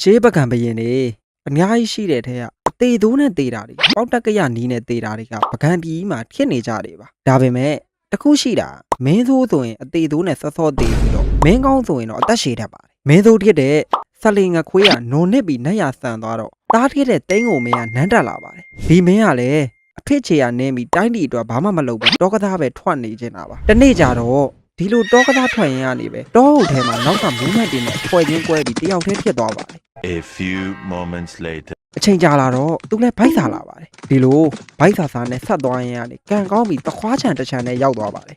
ရှေးပကံဘရင်နေအများကြီးရှိတဲ့ထဲကအသေးသိုးနဲ့သေးတာတွေပေါက်တက်ကရနီးနဲ့သေးတာတွေကပကံပြည်ကြီးမှာဖြစ်နေကြတယ်ပါဒါပေမဲ့တစ်ခုရှိတာမင်းသိုးဆိုရင်အသေးသိုးနဲ့ဆော့ဆော့သေးပြီးတော့မင်းကောင်းဆိုရင်တော့အသက်ရှည်တတ်ပါတယ်မင်းသိုးဖြစ်တဲ့ဆက်လင်ငခွေးကနုံနစ်ပြီးနှက်ရဆန်သွားတော့တားထစ်တဲ့တိန်းကိုမင်းကနန်းတက်လာပါတယ်ဒီမင်းကလည်းအဖေချေရနင်းပြီးတိုင်းပြည်အတွက်ဘာမှမလုပ်ဘူးတောကသားပဲထွက်နေချင်တာပါတနေ့ကြတော့ဒီလိုတောကသားထွက်ရင်ကနေပဲတောဟုတ်ထဲမှာနောက်ကမူးမတ်တင်နဲ့ဖွဲ့ချင်းကွဲပြီးတယောက်တည်းဖြစ်သွားပါတယ် A few moments later. အချိန်ကြာလာတော့သူလည်းဘိုက်စာလာပါတယ်ဒီလိုဘိုက်စာစားနဲ့ဆက်သွားရင်ကနေကံကောင်းပြီးတခွားချံတစ်ချံနဲ့ရောက်သွားပါတယ်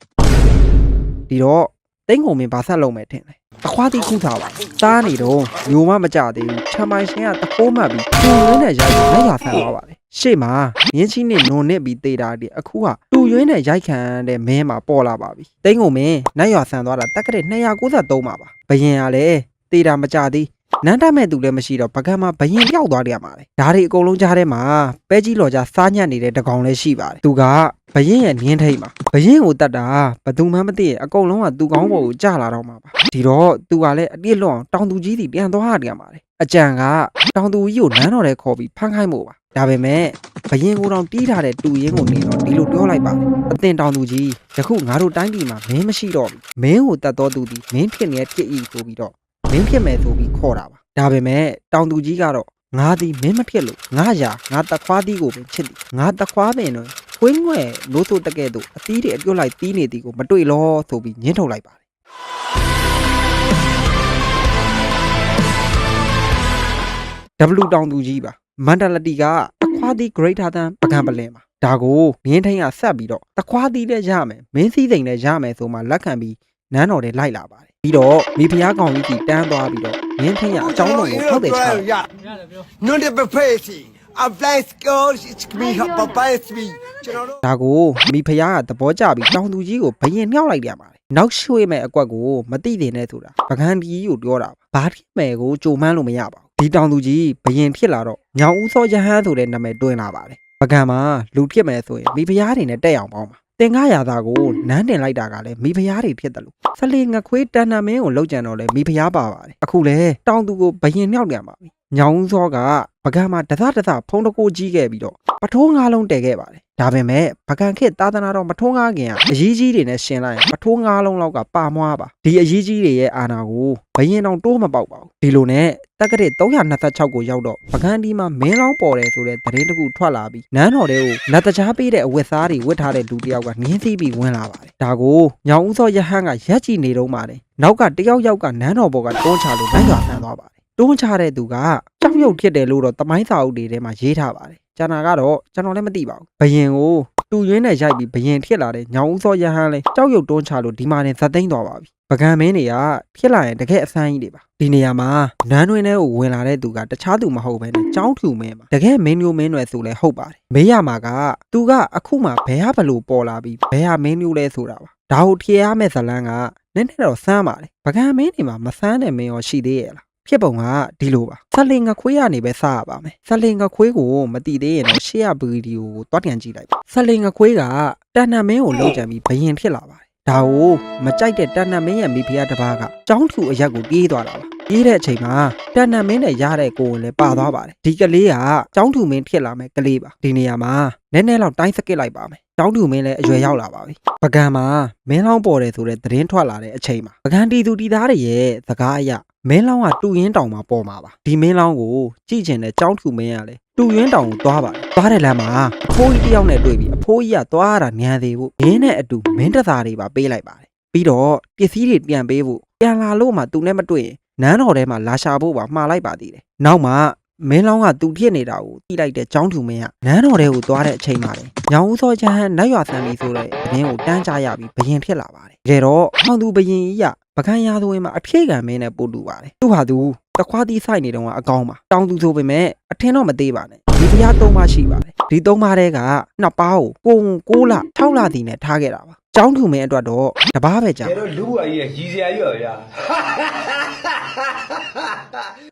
ဒီတော့တိတ်ငုံမင်းဘာဆက်လုံးမဲ့ထင်လဲတခွားတိခုစားပါစားနေတော့မျိုးမမကြသေးဘူးချမ်းပိုင်ရှင်ကတခိုးမှတ်ပြီးတူရင်းနဲ့ရိုက်ပြီးလက်ရဆန်သွားပါတယ်ရှေ့မှာမြင်းချင်းနဲ့နုံနစ်ပြီးတေးတာဒီအခုကတူရင်းနဲ့ရိုက်ခံတဲ့မင်းမှာပေါ်လာပါပြီတိတ်ငုံမင်းနိုင်ရဆန်သွားတာတက်ကတဲ့293ပါပါဘယင်ကလည်းတေးတာမကြသေး နန်းတမဲ့သူလည်းမရှိတော့ပကံမှာဘရင်ပြောက်သွားတယ်ရမှာလေဒါတွေအကုန်လုံးကြားထဲမှာပဲကြီးလော်ကြစားညံ့နေတဲ့တကောင်လည်းရှိပါတယ်သူကဘရင်ရဲ့နင်းထိတ်မှာဘရင်ကိုတတ်တာဘသူမှမသိရင်အကုန်လုံးကသူကောင်းပေါ်ကိုကြလာတော့မှာပါဒီတော့သူကလည်းအပြစ်လွန်အောင်တောင်သူကြီးစီပြန်သွားရတယ်ရမှာလေအကြံကတောင်သူကြီးကိုနန်းတော်ထဲခေါ်ပြီးဖမ်းခိုင်းမို့ပါဒါပေမဲ့ဘရင်ကိုတောင်တီးထားတဲ့တူရင်းကိုနေတော့ဒီလိုပြောလိုက်ပါတယ်အသင်တောင်သူကြီးယခုငါတို့တိုင်းပြည်မှာမင်းမရှိတော့ဘူးမင်းကိုတတ်တော်သူဒီမင်းဖြစ်နေတဲ့ဖြစ်ဤဆိုပြီးတော့ မင်းဖြစ်မယ်ဆိုပြီးခေါ်တာပါဒါပေမဲ့တောင်သူကြီးကတော့ငါသည်မင်းမဖြစ်လို့ငါရာငါတခွားသည်ကိုပဲချစ်သည်ငါတခွားပင်တော့ခွင်းငွဲ့လို့ဆိုတကဲ့သို့အသီးတွေအပြုတ်လိုက်တီးနေသည်ကိုမတွေ့လောဆိုပြီးညှင်းထုတ်လိုက်ပါတယ် W တောင်သူကြီးပါမန္တလတီကတခွားသည် greater than ပကံပလင်ပါဒါကိုမြင်းထိန်ကဆက်ပြီးတော့တခွားသည်လည်းရမယ်မင်းစည်းစိမ်လည်းရမယ်ဆိုမှလက်ခံပြီးနန်းတော်ထဲလိုက်လာပါတယ် ပြီးတော့မိဖုရားကောင်ကြီးကြီးတန်းသွားပြီးတော့မြင်းထိန်ကအကြောင်းတော်ကိုထောက်တယ်ချတယ် Non de bepesi. A blind girl is me ha papa is me. ကျွန်တော်တို့ဒါကိုမိဖုရားကသဘောကျပြီးတောင်သူကြီးကိုဘယင်မြောက်လိုက်ပြန်ပါတယ်နောက်ရွှေ့မဲ့အကွက်ကိုမတိတင်နဲ့ဆိုတာပကံကြီးကိုပြောတာပါဘာဖြစ်မဲ့ကိုကြိုမှန်းလို့မရပါဘူးဒီတောင်သူကြီးဘယင်ဖြစ်လာတော့ညောင်ဦးစောရဟန်းဆိုတဲ့နာမည်တွင်လာပါတယ်ပကံမှာလူဖြစ်မယ်ဆိုရင်မိဖုရားတွေနဲ့တက်အောင်ပေါင်းပါ တင်ကားရသားကိုနန်းတင်လိုက်တာကလည်းမိဖုရားတွေဖြစ်တယ်လို့ဆလေငခွေးတန်နာမင်းကိုလောက်ကြံတော့လဲမိဖုရားပါပါတယ်အခုလဲတောင်သူကိုဘယင်မြောက်ပြန်ပါပြီ ညောင်ဦးစောကပကံမှာတသတသဖုံးတကိုကြီးခဲ့ပြီးတော့ပထိုးငါးလုံးတည်ခဲ့ပါတယ်ဒါပေမဲ့ဗကန်ခေတ်သာသနာတော်မထိုးငါးခင်ကအရေးကြီးတွေနဲ့ရှင်လိုက်ရင်ပထိုးငါးလုံးလောက်ကပါမွားပါဒီအရေးကြီးတွေရဲ့အာဏာကိုဘယင်တော်တိုးမပေါက်ပါဘူးဒီလိုနဲ့တက္ကရာ326ကိုရောက်တော့ပကန်းဒီမှာမင်းလောင်းပေါ်တယ်ဆိုတဲ့သတင်းတစ်ခုထွက်လာပြီးနန်းတော်တွေကိုလက်တကြားပေးတဲ့အဝတ်စားတွေဝတ်ထားတဲ့လူတစ်ယောက်ကနင်းသိပြီးဝင်လာပါတယ်ဒါကိုညောင်ဦးစောရဟန်းကရက်ကြည့်နေတော့မှတယ်နောက်ကတယောက်ယောက်ကနန်းတော်ပေါ်ကတွန်းချလို့နိုင်ရွာဆန်းသွားပါတယ် တွန်းချတဲ့သူကကြောက်ရွံ့ဖြစ်တယ်လို့တော့တမိုင်းစာအုပ်တွေထဲမှာရေးထားပါတယ်ကျန်တာကတော့ကျွန်တော်လည်းမသိပါဘူးဘယင်ကိုတူရင်းနဲ့ရိုက်ပြီးဘယင်ဖြစ်လာတဲ့ညောင်ဦးစောရဟန်းလဲကြောက်ရွံ့တွန်းချလို့ဒီမှာနေဇက်သိမ်းသွားပါပြီပကံမင်းတွေကဖြစ်လာရင်တကယ်အဆန်းကြီးတွေပါဒီနေရာမှာနန်းတွင်ထဲကိုဝင်လာတဲ့သူကတခြားသူမဟုတ်ဘဲနဲ့ចောင်းထူမင်းပါတကယ်မင်းမျိုးမင်းတွေဆိုလဲဟုတ်ပါတယ်မေးရမှာကသူကအခုမှဘယ်ဟာဘလို့ပေါ်လာပြီးဘယ်ဟာမင်းမျိုးလဲဆိုတာပါဒါကိုထည့်ရမယ့်ဇလန်းကနည်းနည်းတော့စမ်းပါတယ်ပကံမင်းတွေမှာမစမ်းတဲ့မင်းရောရှိသေးရဲ့လား ဖြစ်ပုံကဒီလိုပါဆက်လင်ငခွေးကနေပဲစရပါမယ်ဆက်လင်ငခွေးကိုမတိသေးရင်တော့ရှေ့ရဗီဒီယိုကိုတွားပြန်ကြည့်လိုက်ပါဆက်လင်ငခွေးကတန်နမင်းကိုလုံးကြံပြီးဘယင်ဖြစ်လာပါတယ်ဒါကိုမကြိုက်တဲ့တန်နမင်းရဲ့မိဖုရားတစ်ပါးကကြောင်းထူအရက်ကိုပြေးသွားတာပါပြေးတဲ့အချိန်မှာတန်နမင်းနဲ့ရတဲ့ကိုယ်ကိုလည်းပါသွားပါတယ်ဒီကလေးကကြောင်းထူမင်းဖြစ်လာမဲ့ကလေးပါဒီနေရာမှာနည်းနည်းလောက်တိုင်းစကစ်လိုက်ပါမယ်ကျောင်းသူမင်းလည်းအရွယ်ရောက်လာပါပြီပကံမှာမင်းလောင်းပေါ်တယ်ဆိုတဲ့သတင်းထွက်လာတဲ့အချိန်မှာပကံတီသူတီသားတွေရဲ့စကားအရ မင်းလောင်းကတူရင်းတောင်မှာပေါ်မှာပါဒီမင်းလောင်းကိုကြည့်ချင်တဲ့ចောင်းထူမင်းကလည်းတူရင်းတောင်ကိုသွားပါတယ်သွားတဲ့လမ်းမှာအဖိုးကြီးတစ်ယောက်နဲ့တွေ့ပြီးအဖိုးကြီးကသွားရတာညံသေးဖို့မင်းနဲ့အတူမင်းတသားတွေပါပေးလိုက်ပါတယ်ပြီးတော့ပစ္စည်းတွေပြန်ပေးဖို့ပြန်လာလို့မှသူနဲ့မတွေ့ရင်နန်းတော်ထဲမှာလာရှာဖို့ပါမှားလိုက်ပါသေးတယ်နောက်မှမင်းလောင်းကသူဖြစ်နေတာကိုကြည့်လိုက်တဲ့ចောင်းထူမင်းကနန်းတော်ထဲကိုသွားတဲ့အချိန်မှာလေညောင်ဦးစောချမ်းနတ်ရွာဆန်ပြီဆိုတဲ့သတင်းကိုတန်းကြရပြီးဘယင်ဖြစ်လာပါတယ်တကယ်တော့ဟောင်းသူဘယင်ကြီးက ပကံရသွေးမှာအဖြည့်ခံမင်းနဲ့ပို့တူပါတယ်သူဟာသူတခွားတီးဆိုင်နေတော့ကအကောင်းပါတောင်းသူဆိုပေမဲ့အထင်တော့မသေးပါနဲ့ဒီတရားသုံးပါရှိပါတယ်ဒီသုံးပါတဲ့ကနှစ်ပါးကိုကို6လ6လစီနဲ့ထားခဲ့တာပါကျောင်းထူမင်းအတွက်တော့တပားပဲကြာကျတော့လူ့ဘဝကြီးရဲ့ရည်စရာကြီးပါဗျာ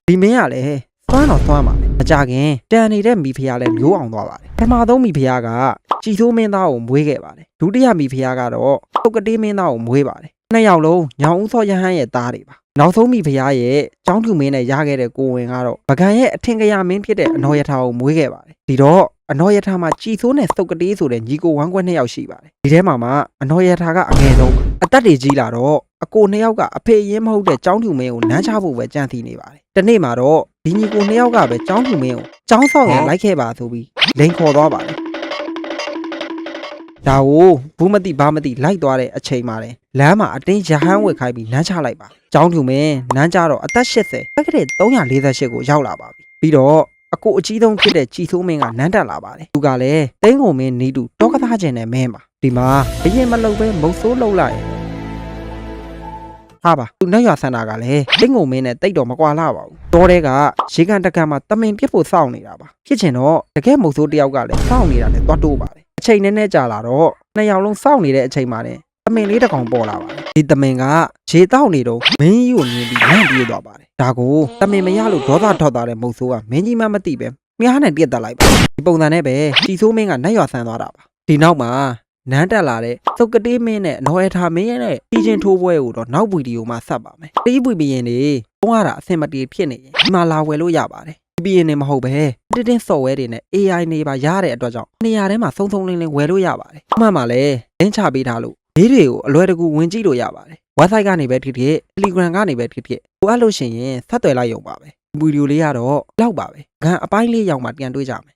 ဒီမင်းကလည်းသွမ်းတော့သွမ်းပါလေမကြခင်တန်နေတဲ့မိဖုရားလည်းမျိုးအောင်သွားပါတယ်ပထမဆုံးမိဖုရားကကြည်ဆိုးမင်းသားကိုမွေးခဲ့ပါတယ်ဒုတိယမိဖုရားကတော့တုတ်ကတေးမင်းသားကိုမွေးပါတယ် နှစ်ယောက်လုံးညောင်ဦးစောရဟန်းရဲ့သားတွေပါနောက်ဆုံးမိဖုရားရဲ့ကျောင်းသူမင်းနဲ့ရခဲ့တဲ့ကိုဝင်ကတော့ပကံရဲ့အထင်ကရမင်းဖြစ်တဲ့အနော်ယထာကိုမွေးခဲ့ပါတယ်ဒီတော့အနော်ယထာမှာကြည်ဆိုးနဲ့စုတ်ကတေးဆိုတဲ့ညီကိုဝမ်းကွက်နှစ်ယောက်ရှိပါတယ်ဒီထဲမှာမှအနော်ယထာကအငယ်ဆုံးပါအသက်တွေကြီးလာတော့အကိုနှစ်ယောက်ကအဖေရင်းမဟုတ်တဲ့ကျောင်းသူမင်းကိုနမ်းချဖို့ပဲကြံစီနေပါတယ်တနေ့မှာတော့ဒီညီကိုနှစ်ယောက်ကပဲကျောင်းသူမင်းကိုကျောင်းဆောင်ရလိုက်ခဲ့ပါဆိုပြီးလိန်ခေါ်သွားပါတယ် ဒါကိုဘူးမတိဘာမတိလိုက်သွားတဲ့အချိန်မှာလေလမ်းမှာအတင်းရဟန်းဝက်ခိုင်းပြီးနမ်းချလိုက်ပါကျောင်းသူမင်းနမ်းချတော့အသက်80တက်ကတဲ့348ကိုရောက်လာပါပြီပြီးတော့အကိုအကြီးဆုံးဖြစ်တဲ့ကြည်ဆိုးမင်းကနန်းတက်လာပါတယ်သူကလည်းတိန်းကုန်မင်းနီးတူတောကသားခြင်းနဲ့မင်းပါဒီမှာဘရင်မလုံပဲမုတ်ဆိုးလှုပ်လိုက်ဟာပါသူနောက်ရဆန္ဒကလည်းတိန်းကုန်မင်းနဲ့တိတ်တော့မကွာလာပါဘူးတောတဲကရေကန်တကန်မှာတမင်ပြစ်ဖို့စောင့်နေတာပါဖြစ်ချင်တော့တကယ်မုတ်ဆိုးတယောက်ကလည်းစောင့်နေတာနဲ့တွတ်တိုးပါတယ် အချိန်နဲ့နဲ့ကြာလာတော့နှစ်ယောက်လုံးစောင့်နေတဲ့အချိန်မှာလည်းတမင်လေးတစ်ကောင်ပေါ်လာပါတယ်ဒီတမင်ကရေတောက်နေတော့မင်းကြီးကိုမြင်ပြီးလန့်ပြေးသွားပါတယ်ဒါကိုတမင်မရလို့ဒေါသထွက်သွားတဲ့မုတ်ဆိုးကမင်းကြီးမှမသိပဲမြားနဲ့ပြက်တက်လိုက်ပါဒီပုံစံနဲ့ပဲကြည်ဆိုးမင်းကနတ်ရွာဆန်းသွားတာပါဒီနောက်မှာနန်းတက်လာတဲ့သုတ်ကတေးမင်းနဲ့နော်ရထာမင်းရဲ့တီချင်းထိုးပွဲကိုတော့နောက်ဗီဒီယိုမှာဆက်ပါမယ်တီးပွေဘီရင်တွေပုံရတာအဆင်မပြေဖြစ်နေရင်ဒီမှာလာဝယ်လို့ရပါတယ် ဘီရင်တွေမဟုတ်ပဲတင်းတင်း software တွေနဲ့ AI နေပါရတဲ့အတွက်ကြောင့်နေရာထဲမှာစုံစုံလင်းလင်းဝယ်လို့ရပါတယ်အမှန်မှာလည်းလင်းချပေးထားလို့ဘေးတွေကိုအလွယ်တကူဝင်ကြည့်လို့ရပါတယ် website ကနေပဲဖြစ်ဖြစ် Telegram ကနေပဲဖြစ်ဖြစ်လိုအပ်လို့ရှိရင်ဆက်သွယ်လိုက်ရုံပါပဲဒီဗီဒီယိုလေးကတော့လောက်ပါပဲဂန်အပိုင်းလေးရောက်မှပြန်တွေ့ကြမယ်